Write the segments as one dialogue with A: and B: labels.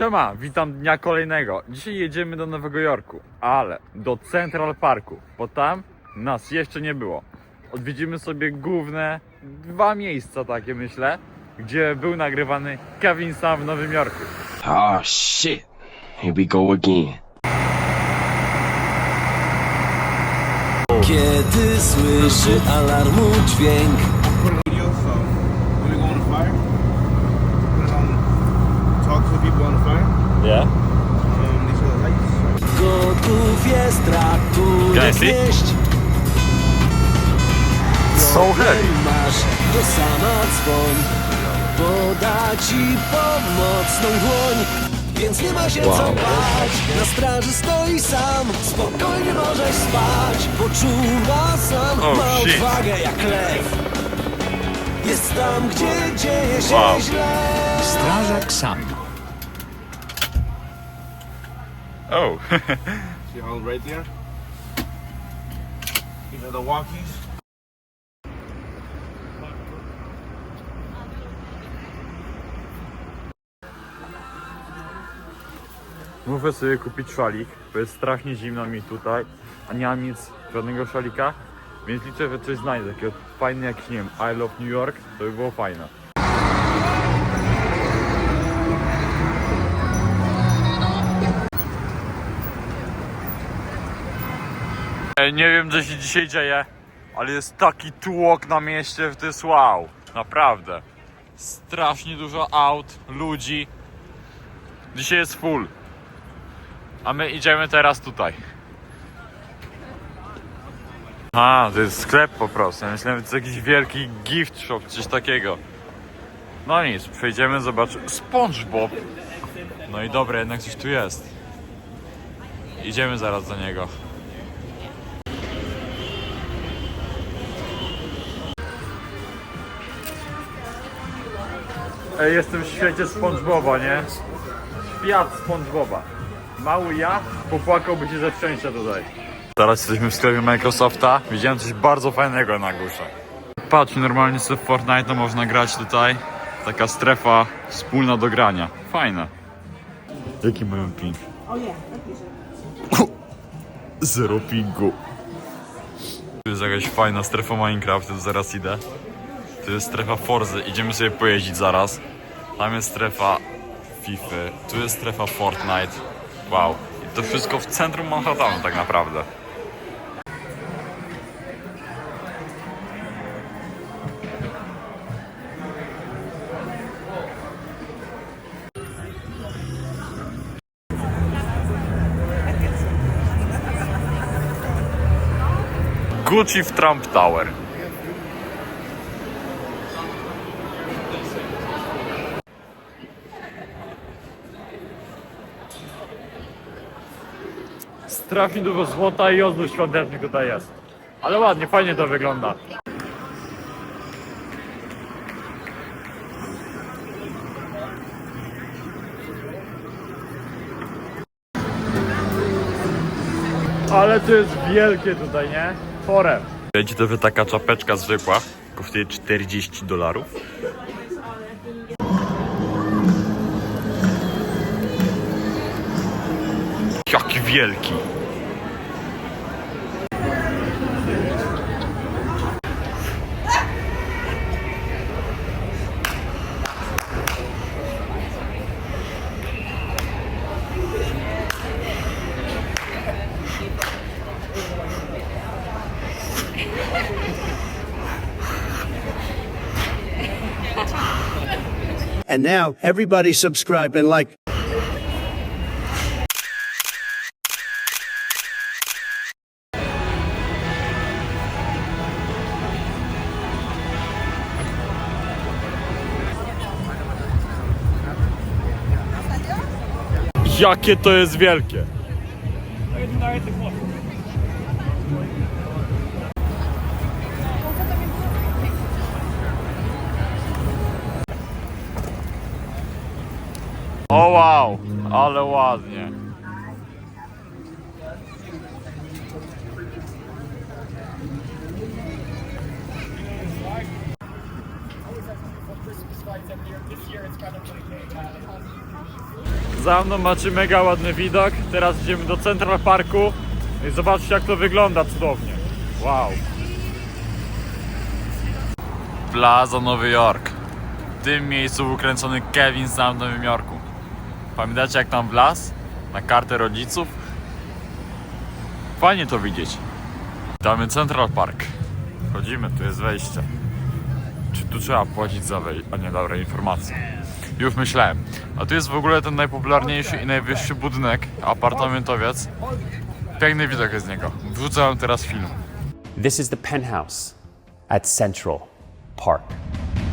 A: Siema, witam dnia kolejnego. Dzisiaj jedziemy do Nowego Jorku, ale do Central Parku, bo tam nas jeszcze nie było. Odwiedzimy sobie główne dwa miejsca takie myślę, gdzie był nagrywany Kevin Sam w Nowym Jorku.
B: Oh shit. Here we go again.
C: Kiedy słyszy alarmu dźwięk Co bać Na straży stoi sam Spokojnie możesz spać Poczuwa sam
A: Oh,
C: Ma
A: shit.
C: odwagę jak lew Jest tam, gdzie dzieje się
A: Wow.
C: źle
D: Strażak sam.
A: Oh,
E: See all right there? These are the walkies.
A: Muszę sobie kupić szalik, bo jest strasznie zimno mi tutaj, a nie mam nic, żadnego szalika, więc liczę, że coś znajdę, takiego fajny jakiś, nie wiem, I Love New York, to by było fajne. Nie wiem, co się dzisiaj dzieje, ale jest taki tłok na mieście, że to jest wow, naprawdę. Strasznie dużo aut, ludzi. Dzisiaj jest full. A my idziemy teraz tutaj. A, to jest sklep po prostu. Ja myślałem, że to jest jakiś wielki gift shop, coś takiego. No nic, przejdziemy, zobaczymy. SpongeBob! No i dobra, jednak coś tu jest. Idziemy zaraz do niego. Ej, jestem w świecie SpongeBoba, nie? Świat SpongeBoba. Mały ja popłakałby się ze szczęścia tutaj. Teraz jesteśmy w sklepie Microsofta. Widziałem coś bardzo fajnego na górze. Patrz, normalnie sobie w Fortnite można grać tutaj. Taka strefa wspólna do grania. Fajne. Jaki mają ping? Zero pingu. Tu jest jakaś fajna strefa Minecraft, to zaraz idę. Tu jest strefa Forzy, idziemy sobie pojeździć zaraz. Tam jest strefa FIFA, tu jest strefa Fortnite. Wow. I to wszystko w centrum Manhattanu tak naprawdę. Gucci w Trump Tower. Strasznie dużo złota i ozdób świątecznych tutaj jest. Ale ładnie, fajnie to wygląda. Ale to jest wielkie tutaj, nie? Chore. Wiecie to, taka czapeczka zwykła kosztuje 40 dolarów? Jaki wielki.
F: And now everybody subscribe and like.
A: Jakie to jest wielkie. Wow, ale ładnie. Za mną macie mega ładny widok. Teraz idziemy do Central Parku i zobaczcie jak to wygląda cudownie. Wow. Plaza Nowy Jork. W tym miejscu był kręcony Kevin sam w Nowym Jorku. Pamiętacie jak tam wlazł? Na kartę rodziców? Fajnie to widzieć. Witamy Central Park. Chodzimy, tu jest wejście. Czy tu trzeba płacić za wejście? A nie, dobra, informacja. Już myślałem. A tu jest w ogóle ten najpopularniejszy i najwyższy budynek, apartamentowiec. Piękny widok jest z niego. Wrzucę wam teraz film.
D: This is the penthouse at Central Park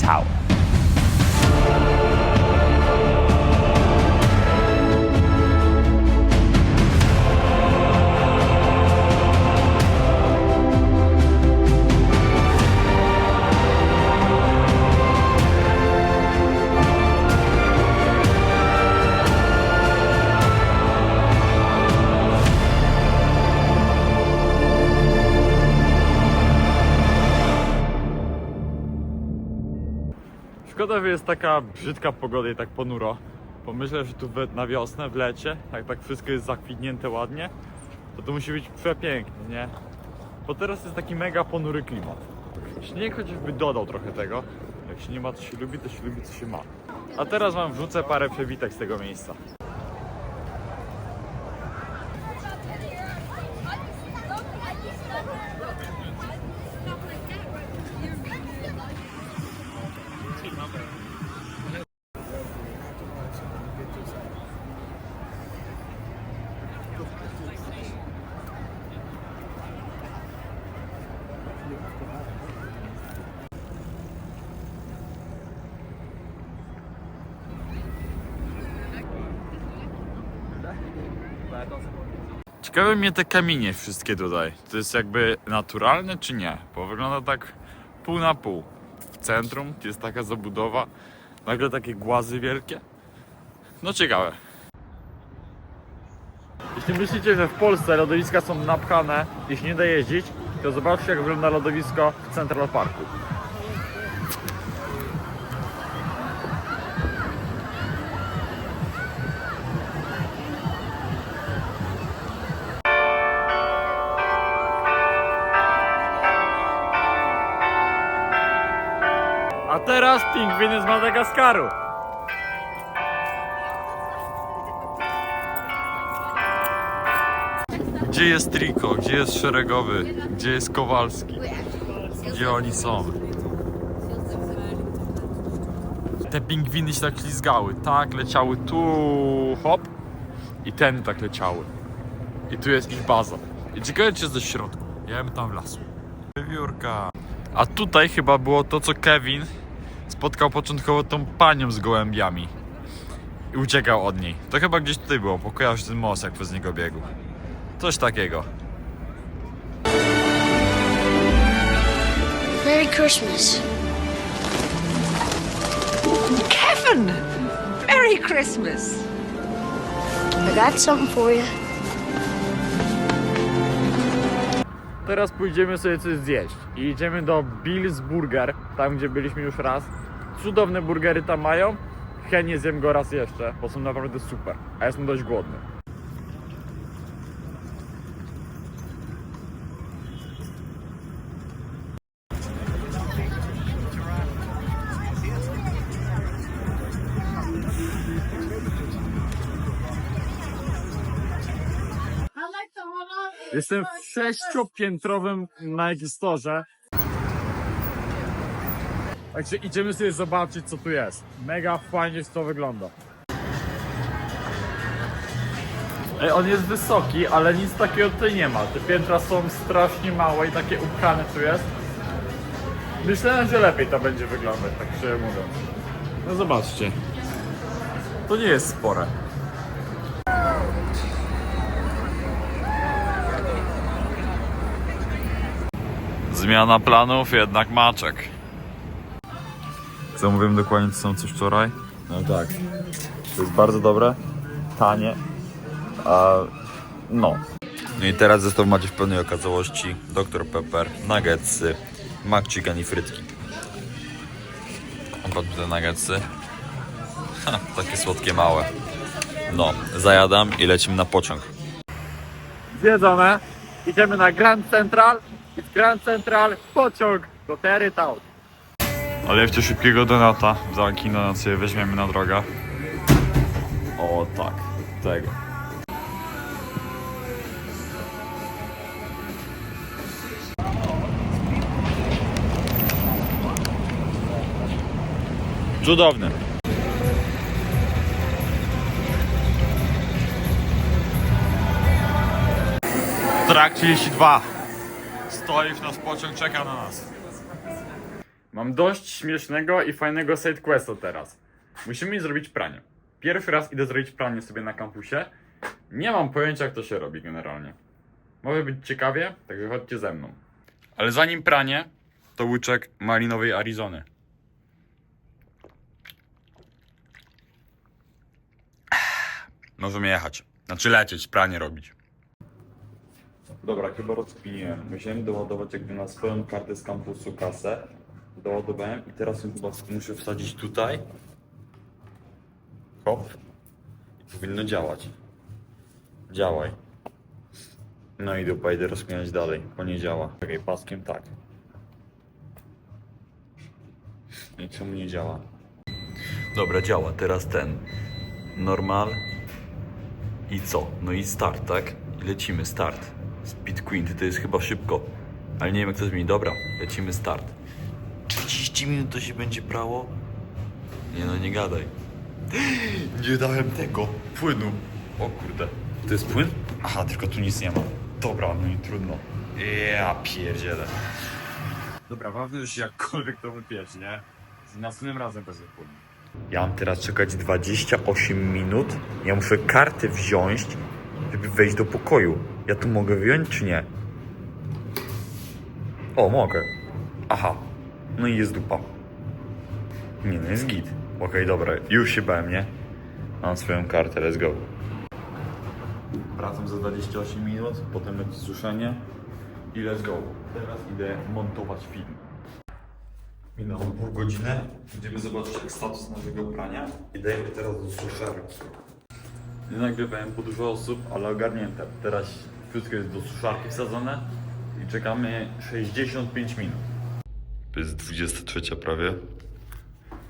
D: Tower.
A: Jest taka brzydka pogoda i tak ponuro. Pomyślę, że tu na wiosnę, w lecie, jak tak wszystko jest zakwitnięte ładnie, to to musi być przepięknie, nie? Bo teraz jest taki mega ponury klimat. Śnieg chociażby dodał trochę tego. Jak się nie ma, co się lubi, to się lubi, co się ma. A teraz wam wrzucę parę przewitek z tego miejsca. Ciekawe mnie te kamienie wszystkie tutaj. To jest jakby naturalne czy nie? Bo wygląda tak pół na pół. W centrum jest taka zabudowa, nagle takie głazy wielkie. No ciekawe. Jeśli myślicie, że w Polsce lodowiska są napchane i się nie da jeździć, to zobaczcie jak wygląda lodowisko w Central Parku. Teraz pingwiny z Madagaskaru. Gdzie jest Triko? Gdzie jest Szeregowy? Gdzie jest Kowalski? Gdzie oni są? Te pingwiny się tak ślizgały. Tak, leciały tu, hop. I ten tak leciały. I tu jest ich baza. I ciekawe czy jest ze środku. Ja bym tam wlazł. Wiewiórka. A tutaj chyba było to, co Kevin spotkał początkowo tą panią z gołębiami. I uciekał od niej. To chyba gdzieś tutaj było, bo kojarzy ten most, jak przez niego biegł. Coś takiego.
G: Merry Christmas.
H: Kevin! Merry Christmas!
G: I got something for you.
A: Teraz pójdziemy sobie coś zjeść. I idziemy do Bill's Burger, tam gdzie byliśmy już raz. Cudowne burgery tam mają. Chętnie zjem go raz jeszcze, bo są naprawdę super. A jestem dość głodny. Jestem w sześciopiętrowym Nike Store. Także idziemy sobie zobaczyć co tu jest. Mega fajnie to wygląda. Ej, on jest wysoki, ale nic takiego tutaj nie ma. Te piętra są strasznie małe i takie upchane tu jest. Myślałem, że lepiej to będzie wyglądać, tak szczerze mówiąc. No zobaczcie. To nie jest spore. Zmiana planów, jednak maczek. Zamówiłem dokładnie to samo co wczoraj. No tak. To jest bardzo dobre, tanie, a no. No i teraz zestaw macie w pełnej okazałości Dr Pepper, nuggetsy, mac chicken i frytki. Opadły te nuggetsy. Ha, takie słodkie małe. No, zajadam i lecimy na pociąg. Zjedzone. Idziemy na Grand Central z Grand Central pociąg do Terry Town. Ale jeszcze szybkiego donata za kino na sobie weźmiemy na drogę. O tak, tego. Cudowny. Trak 32. Stoi w nas pociąg, czeka na nas. Mam dość śmiesznego i fajnego side questa teraz. Musimy zrobić pranie. Pierwszy raz idę zrobić pranie sobie na kampusie. Nie mam pojęcia jak to się robi generalnie. Może być ciekawie, także chodźcie ze mną. Ale zanim pranie, to łyczek malinowej Arizony. Możemy jechać. Znaczy lecieć, pranie robić. Dobra, chyba rozkminiłem. Musiałem doładować jakby na swoją kartę z kampusu kasę. Doładowałem i teraz ją chyba muszę wsadzić tutaj. Hop. I powinno działać. Działaj. No i dupa, idę rozkminiać dalej, bo nie działa. Czekaj, paskiem tak. I czemu nie działa? Dobra, działa. Teraz ten. Normal. I co? No i start, tak? I lecimy, start. Speed Queen, to jest chyba szybko. Ale nie wiem jak to zmieni. Dobra, lecimy, start. 30 minut to się będzie prało? Nie no, nie gadaj. Nie dałem tego płynu. O kurde. To jest płyn? Aha, tylko tu nic nie ma. Dobra, no i trudno. Ja pierdzielę. Dobra, ważne, się jakkolwiek to wypiesz, nie? Z następnym razem bez płyn. Ja mam teraz czekać 28 minut. Ja muszę kartę wziąć, żeby wejść do pokoju. Ja tu mogę wyjąć, czy nie? O, mogę. Aha. No i jest dupa. Nie, no jest git. Okej, dobra. Już się bałem, nie? Mam swoją kartę, let's go. Wracam za 28 minut, potem będzie suszenie i let's go. Teraz idę montować film. Minęło pół godziny. Będziemy zobaczyć jak status nowego prania. I dajemy teraz do suszarki. Nie nagrywałem po dużo osób, ale ogarnięte. Teraz wszystko jest do suszarki wsadzone i czekamy 65 minut. To jest 23 prawie.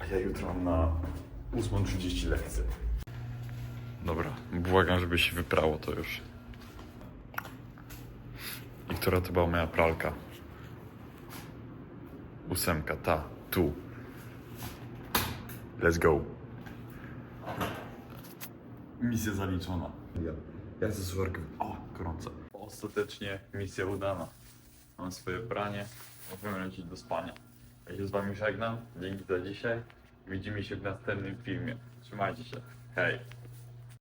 A: A ja jutro mam na 8.30 lekcję. Dobra, błagam, żeby się wyprało to już. I która to była moja pralka? Ósemka, ta, tu. Let's go. Misja zaliczona. Ja, ja ze suszarkę. O, gorąco. Ostatecznie misja udana. Mam swoje pranie. Możemy lecieć do spania. Ja się z wami żegnam. Dzięki za dzisiaj. Widzimy się w następnym filmie. Trzymajcie się. Hej.